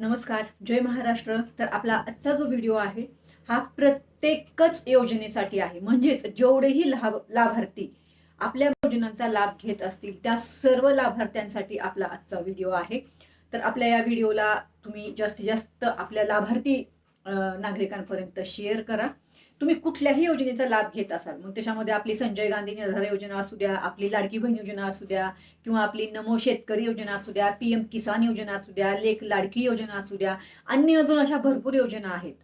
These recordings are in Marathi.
नमस्कार जय महाराष्ट्र. तर आपला आजचा जो व्हिडिओ आहे हा प्रत्येकच योजनेसाठी आहे. म्हणजेच जेवढेही लाभ लाभार्थी आपल्या योजनांचा लाभ घेत असतील त्या सर्व लाभार्थ्यांसाठी आपला आजचा व्हिडिओ आहे. तर आपल्या या व्हिडिओला तुम्ही जास्तीत जास्त आपल्या लाभार्थी नागरिकांपर्यंत शेअर करा. तुम्ही कुठल्याही योजनेचा लाभ घेत असाल मग त्याच्यामध्ये आपली संजय गांधी निर्धार योजना असू द्या आपली लाडकी बहीण योजना असू द्या किंवा आपली नमो शेतकरी योजना असू द्या पीएम किसान योजना असू द्या लेख लाडकी योजना असू द्या अन्य अजून अशा भरपूर योजना आहेत.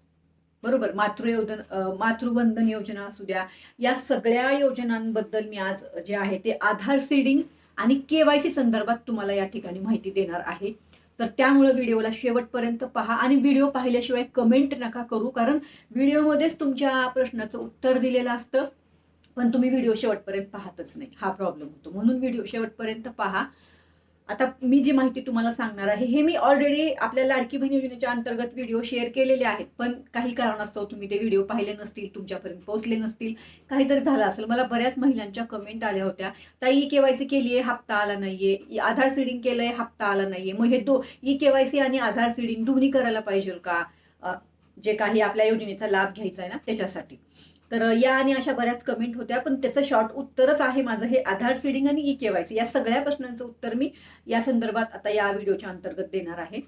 बरोबर? मातृ योजना मातृवंदन योजना असू द्या या सगळ्या योजनांबद्दल मी आज जे आहे ते आधार सीडिंग आणि केवायसी संदर्भात तुम्हाला या ठिकाणी माहिती देणार आहे. तर त्यामुळे व्हिडिओला शेवटपर्यंत पहा आणि व्हिडिओ पाहिल्याशिवाय कमेंट नका करू कारण व्हिडिओमध्येच तुमच्या प्रश्नाचं उत्तर दिलेलं असतं पण तुम्ही व्हिडिओ शेवटपर्यंत पाहतच नाही. हा प्रॉब्लेम होतो. म्हणून व्हिडिओ शेवटपर्यंत पहा. आता मी जी माहिती तुम्हाला सांगणार आहे हे मी ऑलरेडी आपल्या लाडकी बहीण योजनेच्या अंतर्गत व्हिडिओ शेअर केलेले आहेत. पण काही कारणास्तव तुम्ही ते व्हिडिओ पाहिले नसतील तुमच्यापर्यंत पोहोचले नसतील काहीतरी झालं असेल. मला बऱ्याच महिलांच्या कमेंट आल्या होत्या. ताई ई केवायसी केली आहे हप्ता आला नाहीये. आधार सिडिंग केलंय हप्ता आला नाहीये. मग हे दो ई केवायसी आणि आधार सिडिंग दोन्ही करायला पाहिजे का? जे काही आपल्या योजनेचा लाभ घ्यायचा आहे ना त्याच्यासाठी. तर या आणि अशा बऱ्याच कमेंट होत्या पण त्याचं शॉर्ट उत्तरच आहे माझं हे आधार सीडिंग आणि ई केवायसी या सगळ्या प्रश्नांचं उत्तर मी या संदर्भात आता या व्हिडिओच्या अंतर्गत देणार आहे.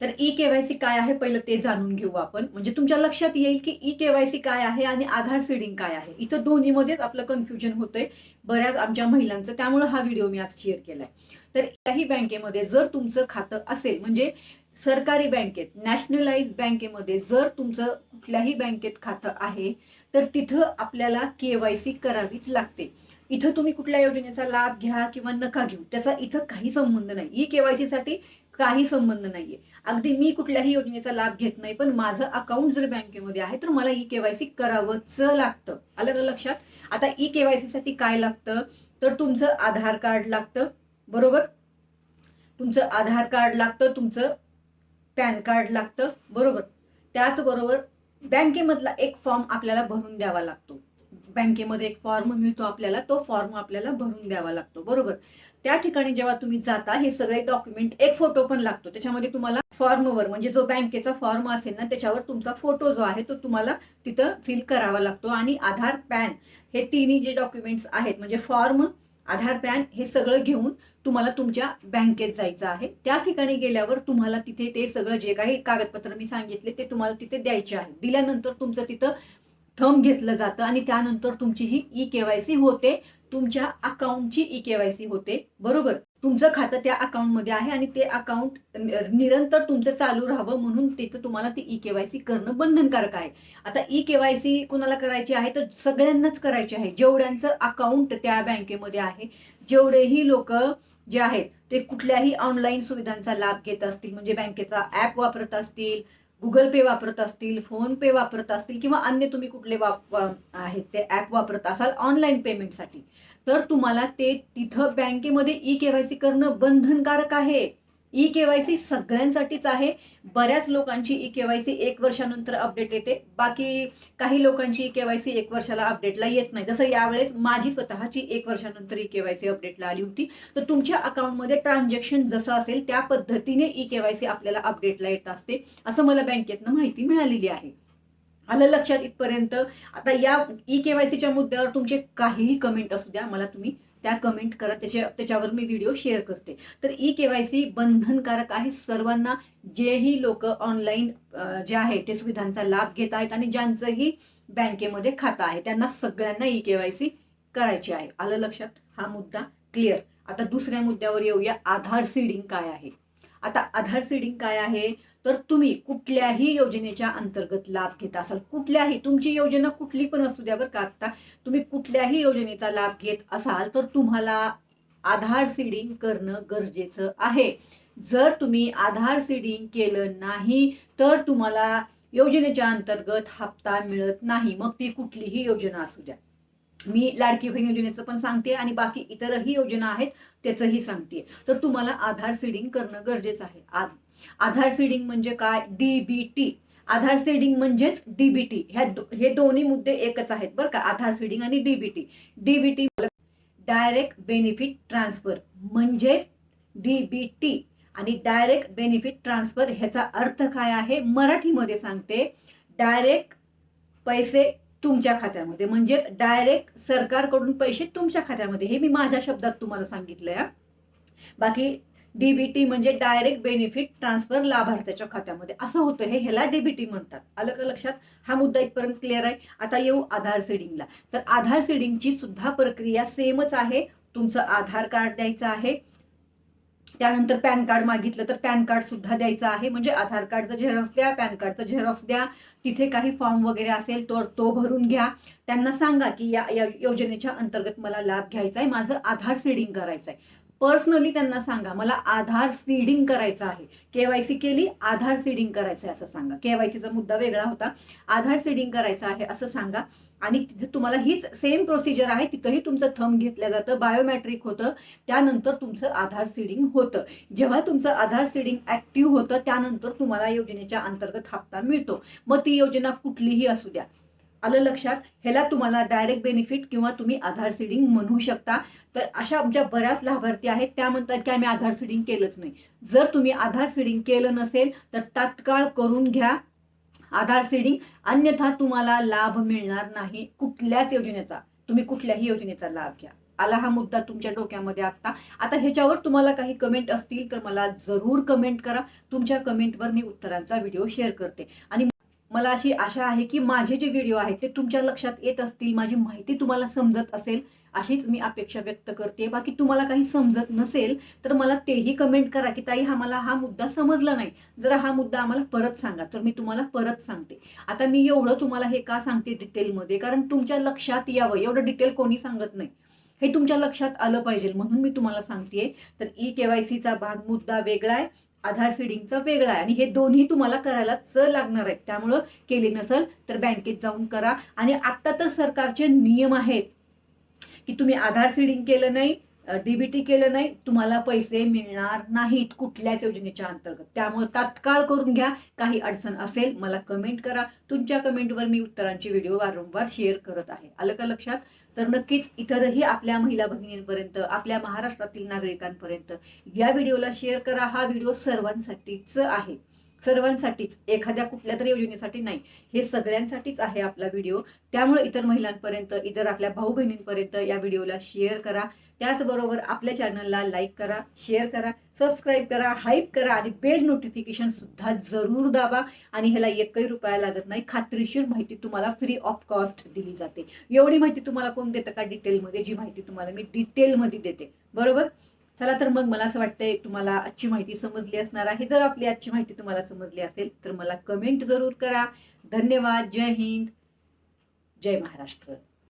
तर ई केवायसी काय आहे? पहिलं ते जाणून घेऊ आपण. म्हणजे तुमच्या लक्षात येईल की ई केवायसी काय आहे आणि आधार सीडिंग काय आहे. इथं दोन्हीमध्येच आपलं कन्फ्युजन होतंय बऱ्याच आमच्या महिलांचं. त्यामुळे हा व्हिडिओ मी आज शेअर केलाय. तर काही बँकेमध्ये जर तुमचं खातं असेल म्हणजे सरकारी बँकेत नॅशनलाइज बँकेमध्ये जर तुमचं कुठल्याही बँकेत खातं आहे तर तिथं आपल्याला केवायसी करावीच लागते. इथं तुम्ही कुठल्या योजनेचा लाभ घ्या किंवा नका घेऊ त्याचा इथं काही संबंध नाही. ई केवायसी साठी काही संबंध नाहीये. अगदी मी कुठल्याही योजनेचा लाभ घेत नाही पण माझं अकाउंट जर बँकेमध्ये आहे तर मला ई केवायसी करावंच लागतं. आलं लक्षात? आता ई केवायसी साठी काय लागतं? तर तुमचं आधार कार्ड लागतं. बरोबर? तुमचं आधार कार्ड लागतं तुमचं पॅन कार्ड लागतं बरोबर. त्याचबरोबर बँकेमधला एक फॉर्म आपल्याला भरून द्यावा लागतो. बँकेमध्ये एक फॉर्म मिळतो आपल्याला तो फॉर्म आपल्याला भरून द्यावा लागतो बरोबर. त्या ठिकाणी जेव्हा तुम्ही जाता हे सगळे डॉक्युमेंट एक फोटो पण लागतो. त्याच्यामध्ये तुम्हाला फॉर्मवर म्हणजे जो बँकेचा फॉर्म असेल ना त्याच्यावर तुमचा फोटो जो आहे तो तुम्हाला तिथं फिल करावा लागतो. आणि आधार पॅन हे तिन्ही जे डॉक्युमेंट्स आहेत म्हणजे फॉर्म आधार पॅन हे सगळं घेऊन तुम्हाला तुमच्या बँकेत जायचं आहे. त्या ठिकाणी गेल्यावर तुम्हाला तिथे ते सगळं जे काही कागदपत्र मी सांगितले ते तुम्हाला तिथे द्यायचे आहे. दिल्यानंतर तुमचं तिथं थंब घेतलं जातं आणि त्यानंतर तुमची ही ई केवायसी होते. तुमच्या अकाउंटची ई केवायसी होते. बरोबर? तुमचं खातं त्या अकाउंटमध्ये आहे आणि ते अकाउंट निरंतर तुमचं चालू राहावं म्हणून तिथं तुम्हाला ती ई केवायसी करणं बंधनकारक आहे. आता ई केवायसी कुणाला करायची आहे? तर सगळ्यांनाच करायची आहे. जेवढ्यांचं अकाउंट त्या बँकेमध्ये आहे जेवढेही लोक जे आहेत ते कुठल्याही ऑनलाईन सुविधांचा लाभ घेत असतील म्हणजे बँकेचा ऍप वापरत असतील गुगल पे वापरत असतील फोन पे वापरत असतील किंवा अन्य तुम्ही कुठले वाप आहेत ते ऍप वापरत असाल ऑनलाईन पेमेंटसाठी तर तुम्हाला ते तिथं बँकेमध्ये ई केवायसी करणं बंधनकारक आहे. ई केवायसी सगळ्यांसाठीच आहे. बऱ्याच लोकांची ई केवायसी एक वर्षानंतर अपडेट येते. बाकी काही लोकांची ई केवायसी एक वर्षाला अपडेटला येत नाही. जसं यावेळेस माझी स्वतःची एक वर्षानंतर ई केवायसी अपडेटला आली होती. तर तुमच्या अकाउंटमध्ये ट्रान्झॅक्शन जसं असेल त्या पद्धतीने ई केवायसी आपल्याला अपडेटला येत असते. असं मला बँकेतनं माहिती मिळालेली आहे. आलं लक्षात इथपर्यंत. आता या ई केवायसीच्या मुद्द्यावर तुमचे काहीही कमेंट असू द्या. मला तुम्ही त्या कमेंट करा त्याच्या त्याच्यावर मी व्हिडिओ शेअर करते. तर ई केवायसी बंधनकारक आहे. सर्वांना जेही लोक ऑनलाईन जे आहे ते सुविधांचा लाभ घेत आहेत आणि ज्यांचंही बँकेमध्ये खातं आहे त्यांना सगळ्यांना ई केवायसी करायची आहे. आलं लक्षात? हा मुद्दा क्लिअर आता दुसऱ्या मुद्द्यावर येऊया. आधार सीडिंग काय आहे? आता आधार सीडिंग काय आहे? तर तुम्ही कुठल्याही योजनेच्या अंतर्गत लाभ घेत असाल कुठल्याही तुमची योजना कुठली पण असू द्या बरं का आता तुम्ही कुठल्याही योजनेचा लाभ घेत असाल तर तुम्हाला आधार सीडिंग करणं गरजेचं आहे. जर तुम्ही आधार सीडिंग केलं नाही तर तुम्हाला योजनेच्या अंतर्गत हप्ता मिळत नाही. मग ती कुठलीही योजना असू द्या. मी लाडकी बहीण योजनेचं पण सांगते आणि बाकी इतरही योजना आहेत त्याचंही सांगते. तर तुम्हाला आधार सीडिंग करणं गरजेचं आहे. आधार सीडिंग म्हणजे काय? डीबीटी आधार सीडिंग म्हणजेच डीबीटी ह्या हे दोन्ही मुद्दे एकच आहेत बरं का? आधार सीडिंग आणि DBT DBT direct benefit transfer म्हणजेच डीबीटी आणि डायरेक्ट बेनिफिट ट्रान्सफर ह्याचा अर्थ काय आहे? मराठीमध्ये सांगते डायरेक्ट पैसे तुमच्या खात्यामध्ये. म्हणजेच डायरेक्ट सरकारकडून पैसे तुमच्या खात्यामध्ये. हे मी माझ्या शब्दात तुम्हाला सांगितलंय बाकी डीबीटी म्हणजे डायरेक्ट बेनिफिट ट्रान्सफर लाभार्थ्याच्या खात्यामध्ये. असं होतं. हे ह्याला डीबीटी म्हणतात. आलं का लक्षात? हा मुद्दा इथपर्यंत क्लिअर आहे. आता येऊ आधार सीडिंगला. तर आधार सीडिंगची सुद्धा प्रक्रिया सेमच आहे. तुमचं आधार कार्ड द्यायचं आहे. त्यानंतर पॅन कार्ड मागितलं तर पॅन कार्ड सुद्धा द्यायचं आहे. म्हणजे आधार कार्डचं झेरॉक्स द्या पॅन कार्डचं झेरॉक्स द्या तिथे काही फॉर्म वगैरे असेल तर तो भरून घ्या. त्यांना सांगा की या योजनेच्या अंतर्गत मला लाभ घ्यायचा आहे माझं आधार सीडिंग करायचं आहे पर्सनली त्यांना सांगा मला आधार सीडिंग करायचं आहे. केवायसी केली आधार सीडिंग करायचं आहे असं सांगा. केवायसीचा मुद्दा वेगळा होता. आधार सीडिंग करायचं आहे असं सांगा. आणि तिथे तुम्हाला हीच सेम प्रोसिजर आहे तिथंही तुमचं थंब घेतलं जातं बायोमॅट्रिक होतं त्यानंतर तुमचं आधार सीडिंग होतं. जेव्हा तुमचं आधार सीडिंग ऍक्टिव्ह होतं त्यानंतर तुम्हाला योजनेच्या अंतर्गत हप्ता मिळतो. मग ती योजना कुठलीही असू द्या. आलं लक्षात ह्याला तुम्हाला डायरेक्ट बेनिफिट किंवा तुम्ही आधार सीडिंग म्हणू शकता. तर अशा आमच्या बऱ्याच लाभार्थी आहेत त्या म्हणतात की आम्ही आधार सीडिंग केलंच नाही. जर तुम्ही आधार सीडिंग केलं नसेल तर तात्काळ करून घ्या आधार सीडिंग अन्यथा तुम्हाला लाभ मिळणार नाही कुठल्याच योजनेचा. तुम्ही कुठल्याही योजनेचा लाभ घ्या. आला हा मुद्दा तुमच्या डोक्यामध्ये आत्ता. आता ह्याच्यावर तुम्हाला काही कमेंट असतील तर मला जरूर कमेंट करा. तुमच्या कमेंटवर मी उत्तरांचा व्हिडिओ शेअर करते. आणि मला अशी आशा आहे की माझे जे व्हिडिओ आहेत ते तुमच्या लक्षात येत असतील माझी माहिती तुम्हाला समजत असेल अशीच मी अपेक्षा व्यक्त करते. बाकी तुम्हाला काही समजत नसेल तर मला तेही कमेंट करा की ताई हा मला हा मुद्दा समजला नाही. जरा हा मुद्दा आम्हाला परत सांगा. तर मी तुम्हाला परत सांगते. आता मी एवढं तुम्हाला हे का सांगते डिटेलमध्ये कारण तुमच्या लक्षात यावं. एवढं डिटेल कोणी सांगत नाही. हे तुमच्या लक्षात आलं पाहिजे. म्हणून मी तुम्हाला सांगते तर ई केवायसीचा भाग मुद्दा वेगळा आहे आधार सीडिंगचा वेगळा आहे. आणि हे दोन्ही तुम्हाला करायलाच लागणार आहेत. त्यामुळं केली नसेल तर बँकेत जाऊन करा. आणि आता तर सरकारचे नियम आहेत की तुम्ही आधार सीडिंग केलं नाही डीबीटी केलं नाही तुम्हाला पैसे मिळणार नाहीत कुठल्याच योजनेच्या अंतर्गत. त्यामुळे तात्काळ करून घ्या काही अडचण असेल मला कमेंट करा. तुमच्या कमेंटवर मी उत्तरांचे व्हिडिओ वारंवार शेअर करत आहे. आलं का लक्षात? तर नक्कीच इतरही आपल्या महिला भगिनींपर्यंत आपल्या महाराष्ट्रातील नागरिकांपर्यंत या व्हिडिओला शेअर करा. हा व्हिडिओ सर्वांसाठीच आहे. सर्वांसाठीच एखाद्या कुठल्या तरी योजनेसाठी नाही. हे सगळ्यांसाठीच आहे आपला व्हिडिओ. त्यामुळे इतर महिलांपर्यंत इतर आपल्या भाऊ बहिणींपर्यंत या व्हिडिओला शेअर करा. त्याचबरोबर आपल्या चॅनलला लाईक करा शेअर करा सबस्क्राईब करा हाईप करा आणि बेल नोटिफिकेशन सुद्धा जरूर दाबा. आणि ह्याला एकही रुपया लागत नाही. खात्रीशीर माहिती तुम्हाला फ्री ऑफ कॉस्ट दिली जाते. एवढी माहिती तुम्हाला कोण देतं का डिटेलमध्ये जी माहिती तुम्हाला मी डिटेलमध्ये देते. बरोबर? चला तर मग मला असं वाटतंय तुम्हाला आजची माहिती समजली असणार आहे. जर आपली आजची माहिती तुम्हाला समजली असेल तर मला कमेंट जरूर करा. धन्यवाद. जय हिंद. जय महाराष्ट्र.